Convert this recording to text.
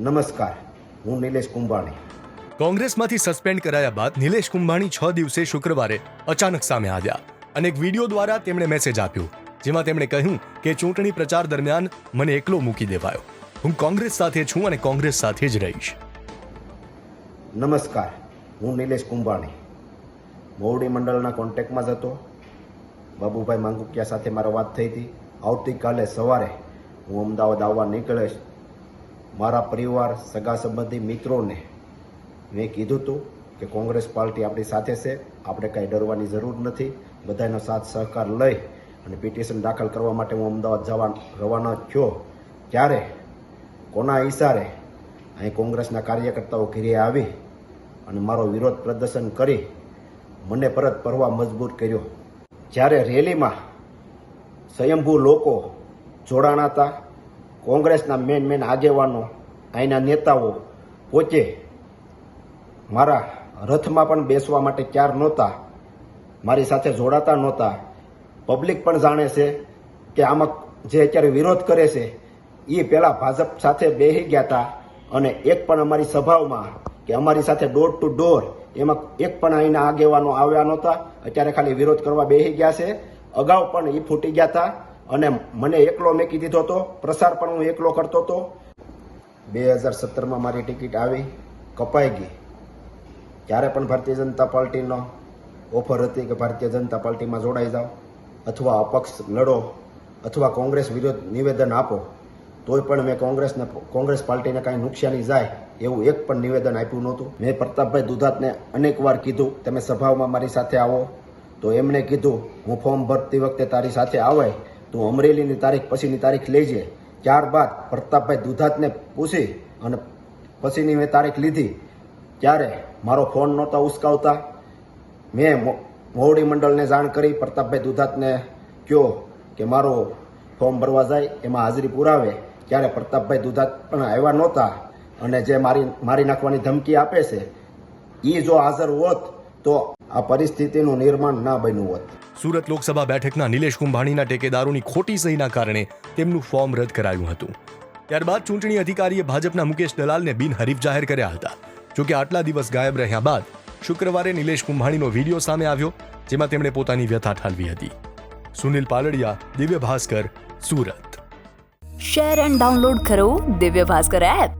નમસ્કાર હું નિલેશ કુંભાણી. કોંગ્રેસમાંથી સસ્પેન્ડ કરાયા બાદ નિલેશ કુંભાણી છ દિવસે શુક્રવારે અચાનક સામે આવ્યા અને એક વીડિયો દ્વારા તેમણે મેસેજ આપ્યો જેમાં તેમણે કહ્યું કે ચૂંટણી પ્રચાર દરમિયાન મને એકલો મૂકી દેવાયો. હું કોંગ્રેસ સાથે છું અને કોંગ્રેસ સાથે જ રહીશ. નમસ્કાર હું નિલેશ કુંભાણી. મોવડી મંડળના કોન્ટેક્ટમાં જ હતો. બાબુભાઈ માંગુકિયા સાથે મારો વાત થઈ હતી. આવતીકાલે સવારે હું અમદાવાદ આવવા નીકળીશ મારા પરિવાર, સગા સંબંધી મિત્રોને મેં કીધું હતું કે કોંગ્રેસ પાર્ટી આપણી સાથે છે. આપણે કાંઈ ડરવાની જરૂર નથી. બધાનો સાથ સહકાર લઈ અને પિટિશન દાખલ કરવા માટે હું અમદાવાદ જવા રવાના થયો. ત્યારે કોના ઈશારે અહીં કોંગ્રેસના કાર્યકર્તાઓ ઘેરે આવી અને મારો વિરોધ પ્રદર્શન કરી મને પરત ફરવા મજબૂર કર્યો. જ્યારે રેલીમાં સ્વયંભૂ લોકો જોડાણા હતા કોંગ્રેસના મેન મેન આગેવાનો, અહીંના નેતાઓ પોતે મારા રથમાં પણ બેસવા માટે ક્યાર નહોતા, મારી સાથે જોડાતા નહોતા. પબ્લિક પણ જાણે છે કે આમાં જે અત્યારે વિરોધ કરે છે એ પહેલાં ભાજપ સાથે બેસી ગયા હતા અને એક પણ અમારી સભાઓમાં કે અમારી સાથે ડોર ટુ ડોર એમાં એક પણ અહીંના આગેવાનો આવ્યા નહોતા. અત્યારે ખાલી વિરોધ કરવા બેસી ગયા છે. અગાઉ પણ એ ફૂટી ગયા હતા. અને મને એકલો મેકી દીધો હતો પ્રસાર પણ હું એકલો કરતો હતો બે હજાર સત્તરમાં મારી ટિકિટ આવી, કપાઈ ગઈ. ત્યારે પણ ભારતીય જનતા પાર્ટીનો ઓફર હતી કે ભારતીય જનતા પાર્ટીમાં જોડાઈ જાઓ, અથવા અપક્ષ લડો, અથવા કોંગ્રેસ વિરુદ્ધ નિવેદન આપો, તોય પણ મેં કોંગ્રેસને, કોંગ્રેસ પાર્ટીને કાંઈ નુકસાની જાય એવું એક પણ નિવેદન આપ્યું નહોતું. મેં પ્રતાપભાઈ દુધાતને અનેક વાર કીધું, તમે સભાઓમાં મારી સાથે આવો. તો એમણે કીધું, હું ફોર્મ ભરતી વખતે તારી સાથે આવે તું અમરેલીની તારીખ પછીની તારીખ લેજે ત્યારબાદ પ્રતાપભાઈ દુધાતને પૂછી અને પછીની મેં તારીખ લીધી. ત્યારે મારો ફોન નહોતા ઉસકાવતા. મેં મોવડી મંડળને જાણ કરી, પ્રતાપભાઈ દુધાતને કહ્યો કે મારો ફોર્મ ભરવા જાય, એમાં હાજરી પુરાવે. ત્યારે પ્રતાપભાઈ દુધાત પણ આવ્યા નહોતા. અને જે મારી મારી નાખવાની ધમકી આપે છે એ જો હાજર હોત તો આ પરિસ્થિતિનું નિર્માણ ના બન્યું હોત. સુરત લોકસભા બેઠકના નિલેશ કુંભાણીના ટેકેદારોની ખોટી સહીના કારણે તેમનું ફોર્મ રદ કરાયું હતું. ત્યારબાદ ચૂંટણી અધિકારીએ ભાજપના મુકેશ દલાલને બિનહરીફ જાહેર કર્યા હતા. જોકે આટલા દિવસ ગાયબ રહ્યા બાદ શુક્રવારે નિલેશ કુંભાણીનો વીડિયો સામે આવ્યો જેમાં તેમણે પોતાની વ્યથા ઠાલવી હતી. Sunil Paldiya Divya Bhaskar Surat. Share and download કરો દિવ્ય ભાસ્કર એપ.